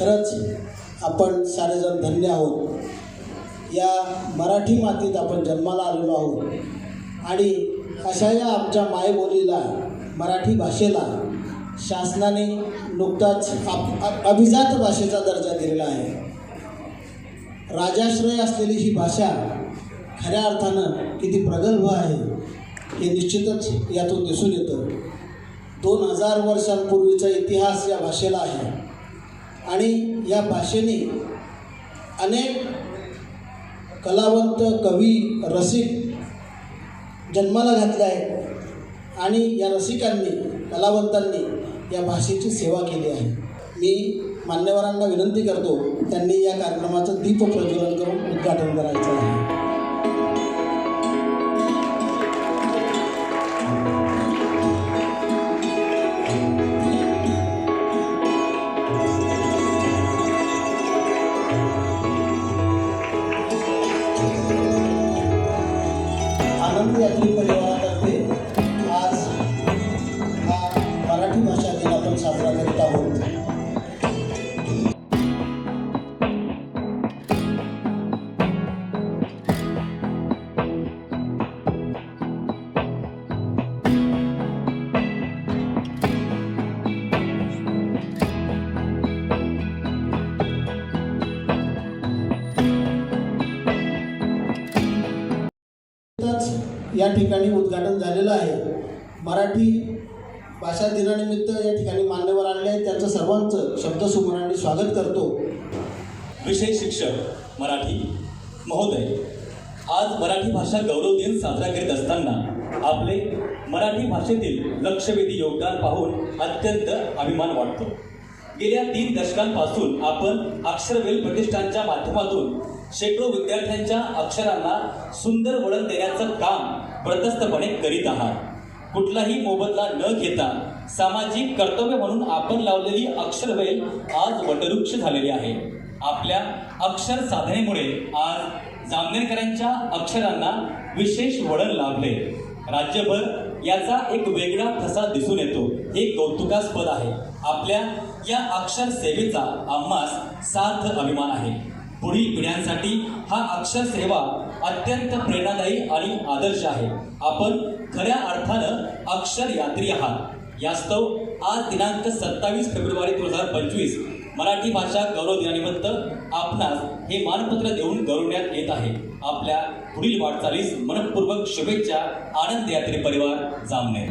खरंच आपण सारेजण धन्य आहोत. या मराठी मातीत आपण जन्माला आलेलो आहोत. आणि अशा या आमच्या मायबोलीला मराठी भाषेला शासनाने नुकताच आप अभिजात भाषेचा दर्जा दिलेला आहे. राजाश्रय असलेली ही भाषा खऱ्या अर्थानं किती प्रगल्भ आहे हे निश्चितच यातून दिसून येतं. दोन हजार वर्षांपूर्वीचा इतिहास या भाषेला आहे. आणि या भाषेने अनेक कलावंत कवी रसिक जन्माला घातले आहेत आणि या रसिकांनी कलावंतांनी या भाषेची सेवा केली आहे. मी मान्यवरांना विनंती करतो त्यांनी या कार्यक्रमाचं दीप प्रज्वलन करून उद्घाटन करायचं आहे. या ठिकाणी उद्घाटन झालेलं आहे. मराठी भाषा दिनानिमित्त या ठिकाणी मान्यवर आणले आहेत. त्यांचं सर्वांचं शब्दसुमरणाने स्वागत करतो. विषय शिक्षक मराठी महोदय आज मराठी भाषा गौरव दिन साजरा करीत असताना आपले मराठी भाषेतील लक्षवेधी योगदान पाहून अत्यंत अभिमान वाटतो. गेल्या तीन दशकांपासून आपण अक्षरवेल प्रतिष्ठानच्या माध्यमातून शेकडो विद्यार्थ्यांच्या अक्षरांना सुंदर वळण देण्याचं काम प्रतस्थपणे करीत आहात. कुठलाही मोबदला न घेता सामाजिक कर्तव्य म्हणून आपण लावलेली अक्षरवेल आज वटवृक्ष झालेली आहे. आपल्या अक्षर साधनेमुळे आज जामनेरकरांच्या अक्षरांना विशेष वळण लाभले. राज्यभर याचा एक वेगळा ठसा दिसून येतो. हे कौतुकास्पद आहे. आपल्या या अक्षर सेवेचा आम्हास सार्थ अभिमान आहे. पुढील पिढ्यांसाठी हा अक्षर सेवा अत्यंत प्रेरणादायी आणि आदर्श आहे. आपण खऱ्या अर्थानं अक्षर यात्री आहात. यास्तव आज दिनांक सत्तावीस फेब्रुवारी दोन हजार पंचवीस. मराठी भाषा गौरव दिनानिमित्त आपणास हे मानपत्र देऊन गौरवण्यात येत आहे. आपल्या पुढील वाटचालीस मनपूर्वक शुभेच्छा आनंद यात्री परिवार जामनेर.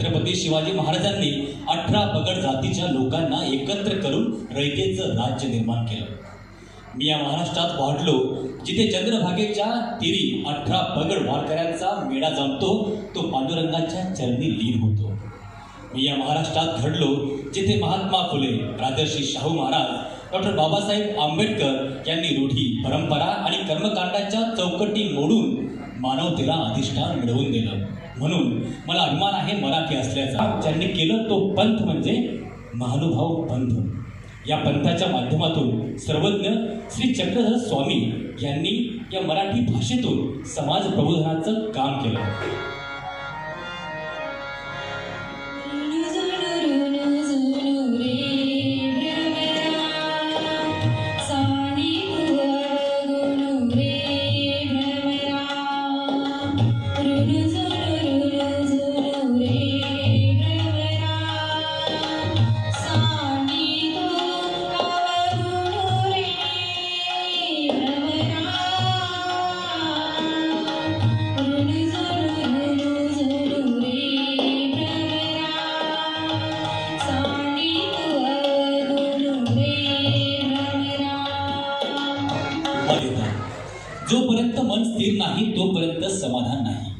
छत्रपती शिवाजी महाराजांनी अठरा पगड जातीच्या लोकांना एकत्र करून रयतेचं राज्य निर्माण केलं. मी या महाराष्ट्रात वाढलो जिथे चंद्रभागेच्या तिरी अठरा पगड वारकऱ्यांचा मेळा जमतो तो पांडुरंगाच्या चरणी लीन होतो. मी या महाराष्ट्रात घडलो जिथे महात्मा फुले राजर्षी शाहू महाराज डॉक्टर बाबासाहेब आंबेडकर यांनी रूढी परंपरा आणि कर्मकांडाच्या चौकटी मोडून मानवतेला अधिष्ठान मिळवून दिलं. म्हणून मला अभिमान आहे मराठी असल्याचा. ज्यांनी केलं तो पंथ म्हणजे महानुभाव पंथ या पंथाच्या माध्यमातून सर्वज्ञ श्री चक्रधर स्वामी यांनी या मराठी भाषेतून समाज प्रबोधनाचं काम केलं. नाही तोपर्यंत समाधान नाही.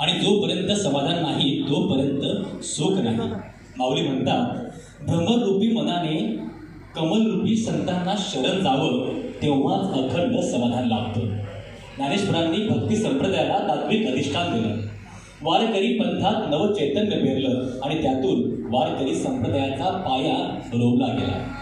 आणि जोपर्यंत समाधान नाही तोपर्यंत सुख नाही. माऊली म्हणतात भ्रमरूपी मनाने कमलरूपी संतांना शरण जावं तेव्हाच अखंड समाधान लाभतं. ज्ञानेश्वरांनी भक्ती संप्रदायाला तात्विक अधिष्ठान दिलं. वारकरी पंथात नवचैतन्य पेरलं आणि त्यातून वारकरी संप्रदायाचा पाया रोवला गेला.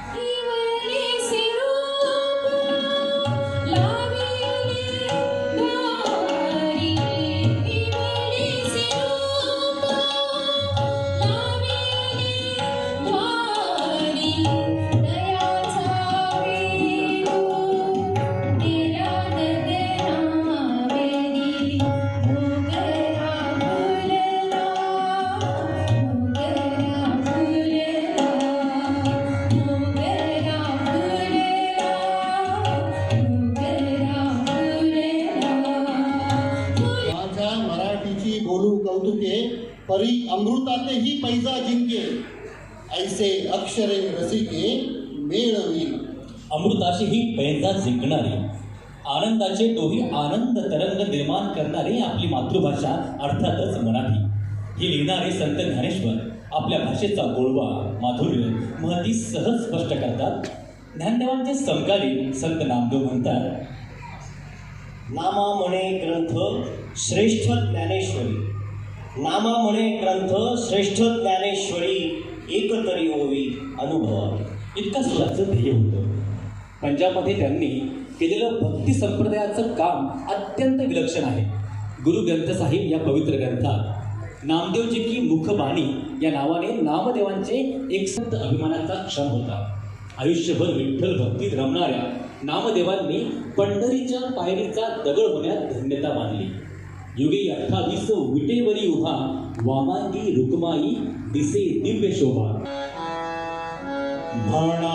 परी अमृतातेही पैजा जिंके. ऐसे अक्षरे रसिके मेळवी अमृताशी ही पैंजा जिंकणारी आनंदाचे दोही आनंद तरंग निर्माण करणारी आपली मातृभाषा अर्थातच मराठी. ही लिहिणारे संत ज्ञानेश्वर आपल्या भाषेचा गोडवा माधुर्य महती सहज स्पष्ट करतात. ज्ञानदेवांचे समकालीन संत नामदेव म्हणतात नामा म्हणे ग्रंथ श्रेष्ठ ज्ञानेश्वरी. नामा म्हणे ग्रंथ श्रेष्ठ ज्ञानेश्वरी एकतरी ओवी अनुभव इतकं सुराचं ध्येय होतं. पंजाबमध्ये त्यांनी केलेलं भक्ती संप्रदायाचं काम अत्यंत विलक्षण आहे. गुरु ग्रंथ साहिब या पवित्र ग्रंथात नामदेवजी की मुखबाणी या नावाने नामदेवांचे एक संत अभिमानाचा क्षण होता. आयुष्यभर विठ्ठल भक्तीत रमणाऱ्या नामदेवांनी पंढरीच्या पायरीचा दगड होण्यात धन्यता मानली. युगे अठ्ठावीस विटेवरी उभा वामांगी रुक्माई दिसे दिव्य शोभा। म्हणा